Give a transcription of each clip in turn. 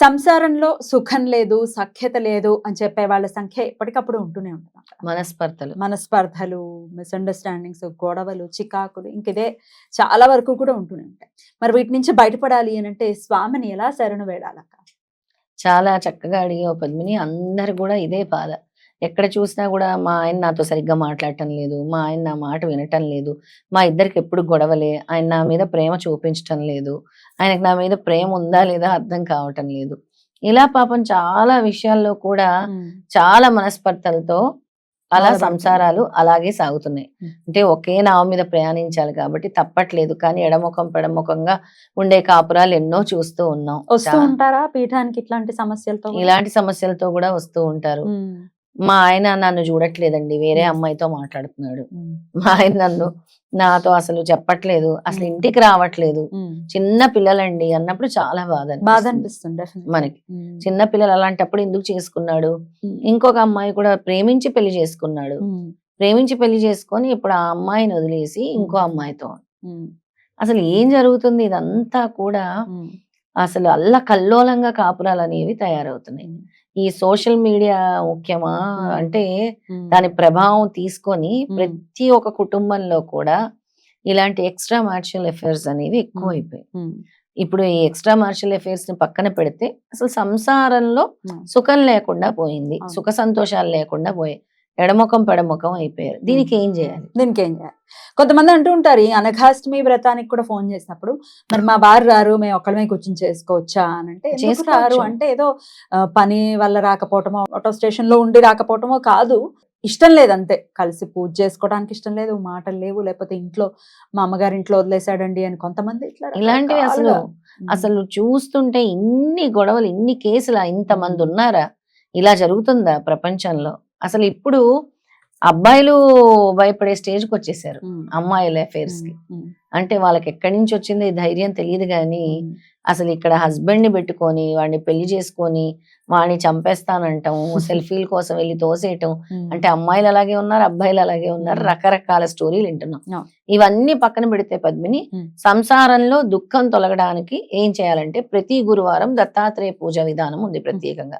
సంసారంలో సుఖం లేదు సఖ్యత లేదు అని చెప్పే వాళ్ళ సంఖ్య ఎప్పటికప్పుడు ఉంటూనే ఉంటుంది అక్కడ. మనస్పర్ధలు. మనస్పర్ధలు మిస్అండర్స్టాండింగ్స్ గొడవలు చికాకులు ఇంక ఇదే చాలా వరకు కూడా ఉంటూనే ఉంటాయి. మరి వీటి నుంచి బయటపడాలి అని అంటే స్వామిని ఎలా శరణు వేడాలక్క? చాలా చక్కగా అడిగావు పద్మిని. అందరు కూడా ఇదే బాధ. ఎక్కడ చూసినా కూడా మా ఆయన నాతో సరిగ్గా మాట్లాడటం లేదు మా ఆయన నా మాట వినటం లేదు మా ఇద్దరికి ఎప్పుడు గొడవలే ఆయన నా మీద ప్రేమ చూపించటం లేదు ఆయనకు నా మీద ప్రేమ ఉందా లేదా అర్థం కావటం లేదు. ఇలా పాపం చాలా విషయాల్లో కూడా చాలా మనస్పర్ధలతో అలా. సంసారాలు అలాగే సాగుతున్నాయి. అంటే ఒకే నావ మీద ప్రయాణించాలి కాబట్టి తప్పట్లేదు కానీ ఎడముఖం పెడముఖంగా ఉండే కాపురాలు ఎన్నో చూస్తూ ఉన్నాం. వస్తూ ఉంటారా? పీఠానికి ఇట్లాంటి సమస్యలతో? ఇలాంటి సమస్యలతో కూడా వస్తూ ఉంటారు. మా ఆయన నన్ను చూడట్లేదండి. వేరే అమ్మాయితో మాట్లాడుతున్నాడు. మా ఆయన నన్ను నాతో అసలు చెప్పట్లేదు. అసలు. ఇంటికి రావట్లేదు. చిన్న పిల్లలండి అన్నప్పుడు చాలా బాధ బాధ అనిపిస్తుంది. మనకి. చిన్న పిల్లలు అలాంటప్పుడు ఎందుకు చేసుకున్నాడు? ఇంకొక అమ్మాయి కూడా ప్రేమించి పెళ్ళి చేసుకున్నాడు. ప్రేమించి పెళ్ళి చేసుకొని ఇప్పుడు ఆ అమ్మాయిని వదిలేసి ఇంకో అమ్మాయితో. అసలు ఏం జరుగుతుంది? ఇదంతా కూడా అసలు అల్ల కల్లోలంగా కాపురాలు అనేవి తయారవుతున్నాయి. ఈ సోషల్ మీడియా ముఖ్యమా. అంటే. దాని ప్రభావం తీసుకొని. ప్రతి ఒక్క కుటుంబంలో కూడా ఇలాంటి ఎక్స్ట్రా మార్షియల్ అఫైర్స్ అనేవి ఎక్కువ అయిపోయాయి ఇప్పుడు ఈ ఎక్స్ట్రా మార్షియల్ అఫైర్స్ని పక్కన పెడితే అసలు సంసారంలో. సుఖం లేకుండా పోయింది. సుఖ సంతోషాలు లేకుండా పోయాయి ఎడముఖం పెడముఖం అయిపోయారు. దీనికి ఏం చేయాలి? దీనికి ఏం చేయాలి? కొంతమంది అంటూ ఉంటారు ఈ అనఘాష్టమి వ్రతానికి కూడా ఫోన్ చేసినప్పుడు మరి మా వారు రారు మేము ఒక్కడమే కూర్చొని చేసుకోవచ్చా? అని అంటే ఎందుకు చేసుకోవచ్చు. రారు? అంటే ఏదో పని వల్ల రాకపోవటమో ఆటో స్టేషన్లో ఉండి రాకపోవటమో కాదు ఇష్టం లేదు అంతే. కలిసి పూజ చేసుకోవడానికి ఇష్టం లేదు మాటలు లేవు లేకపోతే ఇంట్లో మా అమ్మగారి ఇంట్లో వదిలేసాడండి అని కొంతమంది ఇట్లా ఇలాంటివి అసలు అసలు చూస్తుంటే ఇన్ని గొడవలు ఇన్ని కేసులు ఇంతమంది ఉన్నారా? ఇలా జరుగుతుందా ప్రపంచంలో? అసలు ఇప్పుడు అబ్బాయిలు భయపడే స్టేజ్కి వచ్చేసారు. అమ్మాయిల అఫైర్స్కి. అంటే వాళ్ళకి ఎక్కడి నుంచి వచ్చింది ఈ ధైర్యం తెలియదు కానీ అసలు ఇక్కడ హస్బెండ్ని పెట్టుకొని వాడిని పెళ్ళి చేసుకొని వాడిని చంపేస్తానంటాం సెల్ఫీల కోసం వెళ్ళి తోసేయటం. అంటే అమ్మాయిలు అలాగే ఉన్నారు అబ్బాయిలు అలాగే ఉన్నారు. రకరకాల స్టోరీలు వింటున్నాం. ఇవన్నీ పక్కన పెడితే పద్మిని. సంసారంలో దుఃఖం తొలగడానికి ఏం చేయాలంటే ప్రతి గురువారం దత్తాత్రేయ పూజ విధానం ఉంది ప్రత్యేకంగా.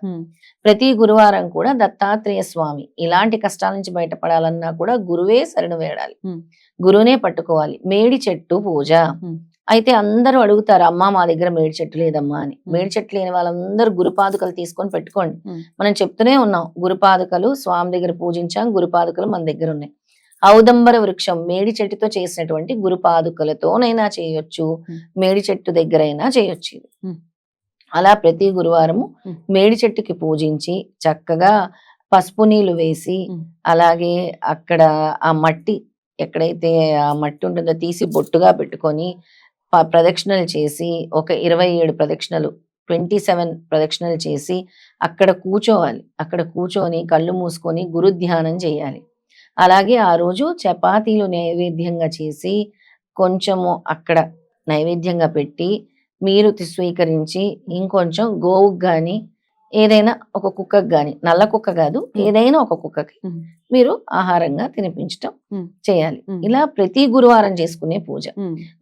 ప్రతి గురువారం కూడా దత్తాత్రేయ స్వామి ఇలాంటి కష్టాల నుంచి బయటపడాలన్నా కూడా గురువే శరణు వేడాలి మ్మ్. గురువునే పట్టుకోవాలి. మేడి చెట్టు పూజ మ్మ్. అయితే అందరూ అడుగుతారు అమ్మ మా దగ్గర మేడి చెట్టు లేదమ్మా అని. మేడి చెట్టు లేని వాళ్ళందరూ గురుపాదుకలు తీసుకొని పెట్టుకోండి. మనం చెప్తూనే ఉన్నాం గురుపాదుకలు స్వామి దగ్గర పూజించాం గురుపాదుకలు మన దగ్గర ఉన్నాయి ఔదంబర వృక్షం మేడి చెట్టుతో చేసినటువంటి గురుపాదుకలతోనైనా చేయొచ్చు. మేడి చెట్టు దగ్గరైనా చేయొచ్చు ఇది. అలా ప్రతి గురువారము. మేడి చెట్టుకి పూజించి చక్కగా పసుపు నీళ్ళు వేసి. అలాగే అక్కడ ఆ మట్టి ఎక్కడైతే ఆ మట్టి ఉంటుందో తీసి బొట్టుగా పెట్టుకొని ప్రదక్షిణలు చేసి ఒక ఇరవై ఏడు ప్రదక్షిణలు ట్వంటీ సెవెన్ ప్రదక్షిణలు చేసి అక్కడ కూర్చోవాలి. అక్కడ కూర్చొని కళ్ళు మూసుకొని గురు ధ్యానం చేయాలి. అలాగే ఆ రోజు చపాతీలు నైవేద్యంగా చేసి కొంచెము అక్కడ నైవేద్యంగా పెట్టి మీరు స్వీకరించి ఇంకొంచెం గోవుకు కానీ ఏదైనా ఒక కుక్కకి కానీ నల్ల కుక్క కాదు ఏదైనా ఒక కుక్కకి మీరు ఆహారంగా తినిపించటం. చేయాలి. ఇలా ప్రతి గురువారం చేసుకునే పూజ.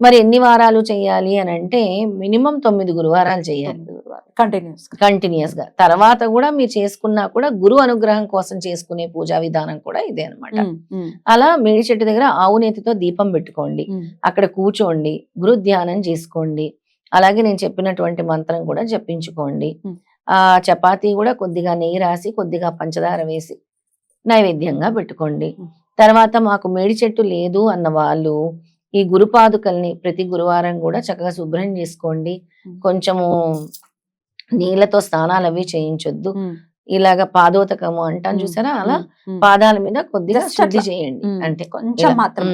మరి ఎన్ని వారాలు చేయాలి అని అంటే మినిమం తొమ్మిది గురువారాలు చేయాలి. కంటిన్యూస్ కంటిన్యూస్గా. తర్వాత కూడా మీరు చేసుకున్నా కూడా గురు అనుగ్రహం కోసం చేసుకునే పూజా విధానం కూడా ఇదే అన్నమాట. అలా మేడి చెట్టు దగ్గర ఆవు నేతితో దీపం పెట్టుకోండి. అక్కడ కూర్చోండి. గురు ధ్యానం చేసుకోండి. అలాగే నేను చెప్పినటువంటి మంత్రం కూడా జపించుకోండి. ఆ చపాతీ కూడా కొద్దిగా నెయ్యి రాసి కొద్దిగా పంచదార వేసి నైవేద్యంగా పెట్టుకోండి. తర్వాత మాకు మేడి చెట్టు లేదు అన్న వాళ్ళు ఈ గురుపాదుకల్ని ప్రతి గురువారం కూడా చక్కగా శుభ్రం చేసుకోండి. కొంచెము నీళ్ళతో స్నానాలు అవి చేయించొద్దు ఇలాగ పాదోతకము అంటాను చూసారా అలా. పాదాల మీద కొద్దిగా శుద్ధి. చేయండి అంటే కొంచెం మాత్రం.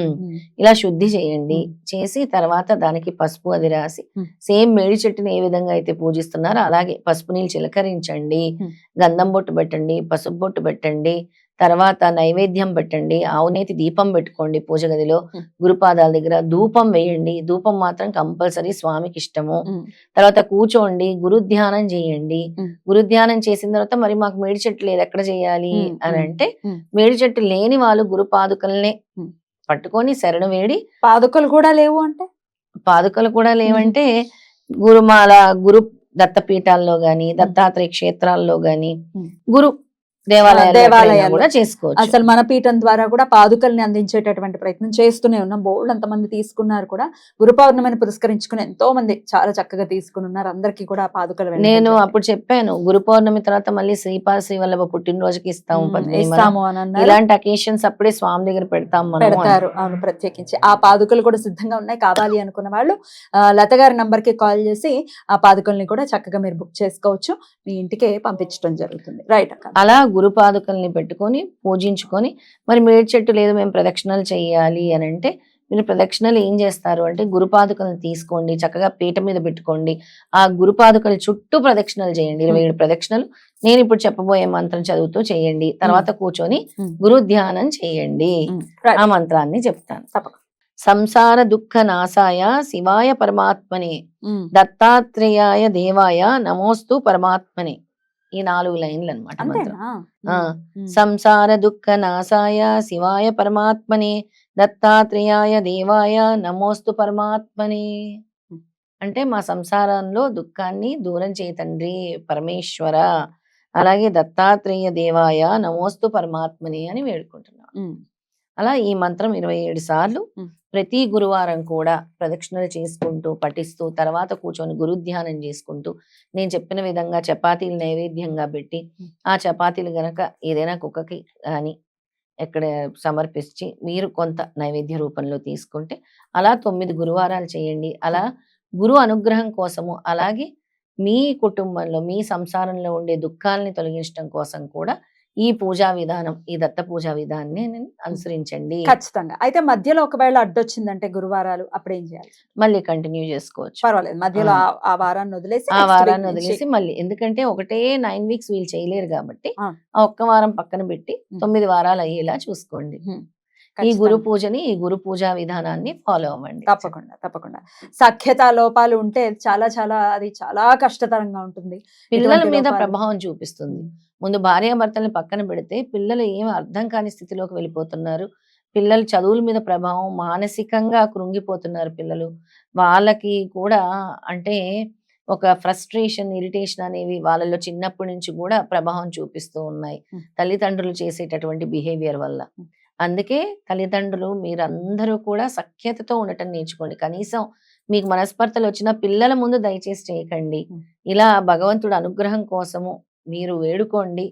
ఇలా శుద్ధి చేయండి చేసి తర్వాత దానికి పసుపు అది రాసి. సేమ్ మేడి చెట్టుని ఏ విధంగా అయితే పూజిస్తున్నారో అలాగే పసుపు నీళ్ళు చిలకరించండి. గంధం బొట్టు పెట్టండి పసుపు బొట్టు పెట్టండి తర్వాత నైవేద్యం పెట్టండి ఆవునేతి దీపం పెట్టుకోండి పూజ గదిలో. గురుపాదాల దగ్గర ధూపం వేయండి ధూపం మాత్రం కంపల్సరీ స్వామికి ఇష్టము తర్వాత కూర్చోండి గురు ధ్యానం చేయండి. గురు ధ్యానం చేసిన తర్వాత మరి మాకు మేడి చెట్టు లేదు ఎక్కడ చేయాలి అని అంటే. మేడి చెట్టు లేని వాళ్ళు గురు పాదుకల్నే ఉమ్. పట్టుకొని శరణు వేడి పాదుకలు కూడా లేవు అంటే పాదుకలు కూడా లేవంటే గురుమాల గురు దత్తపీఠాల్లో గాని దత్తాత్రేయ క్షేత్రాల్లో గాని. గురు ఎక్కడైనా కూడా చేసుకోవచ్చు. అసలు మన పీఠం ద్వారా కూడా పాదుకల్ని అందించేటటువంటి ప్రయత్నం చేస్తూనే ఉన్నాం. బోల్డ్ అంతమంది తీసుకున్నారు కూడా. గురు పౌర్ణమిని పురస్కరించుకుని ఎంతో మంది చాలా చక్కగా తీసుకుని ఉన్నారు. అందరికీ కూడా పాదుకలు నేను. అప్పుడు చెప్పాను గురు పౌర్ణమి తర్వాత మళ్ళీ శ్రీపాద శ్రీవల్లభ పుట్టినరోజుకి ఇస్తాము. ఇస్తాము అని ఇలాంటి అకేషన్స్ అప్పుడే స్వామి దగ్గర పెడతాం మనం అని. పెడతారు. అవును ప్రత్యేకించి. ఆ పాదుకలు కూడా సిద్ధంగా ఉన్నాయి. కావాలి అనుకున్న వాళ్ళు ఆ, లత గారి నంబర్కి కాల్ చేసి ఆ పాదుకల్ని కూడా చక్కగా మీరు బుక్ చేసుకోవచ్చు. మీ ఇంటికే పంపించడం జరుగుతుంది. రైట్ అక్క. అలా గురు పాదుకల్ని పెట్టుకొని పూజించుకొని మరి మేడి చెట్టు లేదు మేము ప్రదక్షిణలు చేయాలి అని అంటే మీరు ప్రదక్షిణలు ఏం చేస్తారు అంటే గురు పాదుకలను తీసుకోండి చక్కగా పీట మీద పెట్టుకోండి ఆ గురు పాదుకల చుట్టూ ప్రదక్షిణలు చేయండి. ఇరవై ఏడు ప్రదక్షిణలు. నేను ఇప్పుడు చెప్పబోయే మంత్రం చదువుతూ చేయండి. తర్వాత కూర్చొని. గురు ధ్యానం చేయండి. ఆ మంత్రాన్ని చెప్తాను. తప్పక. సంసార దుఃఖ నాశాయ శివాయ పరమాత్మనే. దత్తాత్రేయాయ దేవాయ నమోస్తు పరమాత్మనే. ఈ నాలుగు లైన్లు అనమాట సంసార దుఃఖ నాశాయ శివాయ పరమాత్మనే దత్తాత్రేయాయ దేవాయ నమోస్తు పరమాత్మనే. అంటే మా సంసారంలో దుఃఖాన్ని దూరం చేయ తండ్రి పరమేశ్వర అలాగే దత్తాత్రేయ దేవాయ నమోస్తు పరమాత్మనే అని వేడుకుంటున్నాం అలా ఈ మంత్రం ఇరవై ఏడు సార్లు. ప్రతి గురువారం కూడా ప్రదక్షిణలు చేసుకుంటూ పఠిస్తూ తర్వాత కూర్చొని గురు ధ్యానం చేసుకుంటూ నేను చెప్పిన విధంగా చపాతీలు నైవేద్యంగా పెట్టి ఆ చపాతీలు గనక ఏదైనా కుక్కకి కానీ ఎక్కడ సమర్పించి మీరు కొంత నైవేద్య రూపంలో తీసుకుంటే అలా తొమ్మిది గురువారాలు చేయండి. అలా గురు అనుగ్రహం కోసము అలాగే మీ కుటుంబంలో మీ సంసారంలో ఉండే దుఃఖాలని తొలగించడం కోసం కూడా ఈ పూజా విధానం ఈ దత్త పూజా విధానాన్ని అనుసరించండి. ఖచ్చితంగా. అయితే మధ్యలో ఒకవేళ అడ్డొచ్చిందంటే గురువారాలు అప్పుడు ఏం చేయాలి? మళ్ళీ కంటిన్యూ చేసుకోవచ్చు. పర్వాలేదు. మధ్యలో ఆ- వారాన్ని వదిలేసి ఆ వారాన్ని వదిలేసి మళ్ళీ. ఎందుకంటే ఒకటే నైన్ వీక్స్ వీళ్ళు చేయలేరు కాబట్టి ఆ. ఒక్క వారం పక్కన పెట్టి. తొమ్మిది వారాలు అయ్యేలా చూసుకోండి. ఈ గురు. పూజని ఈ గురు పూజా విధానాన్ని ఫాలో అవ్వండి తప్పకుండా తప్పకుండా సఖ్యత లోపాలు ఉంటే చాలా చాలా అది చాలా కష్టతరంగా ఉంటుంది పిల్లల మీద? ప్రభావం చూపిస్తుంది ముందు భార్యాభర్తల్ని పక్కన పెడితే పిల్లలు ఏం అర్థం కాని స్థితిలోకి వెళ్ళిపోతున్నారు పిల్లలు చదువుల మీద ప్రభావం మానసికంగా కృంగిపోతున్నారు పిల్లలు వాళ్ళకి కూడా అంటే ఒక ఫ్రస్ట్రేషన్ ఇరిటేషన్ అనేవి వాళ్ళలో చిన్నప్పటి నుంచి కూడా ప్రభావం చూపిస్తూ ఉన్నాయి. తల్లిదండ్రులు చేసేటటువంటి బిహేవియర్ వల్ల. అందుకే తల్లిదండ్రులు మీరందరూ కూడా సఖ్యతతో ఉండటం నేర్చుకోండి. కనీసం మీకు మనస్పర్ధలు వచ్చిన పిల్లల ముందు దయచేసి చేయకండి. ఇలా భగవంతుడు అనుగ్రహం కోసము మీరు వేడుకోండి.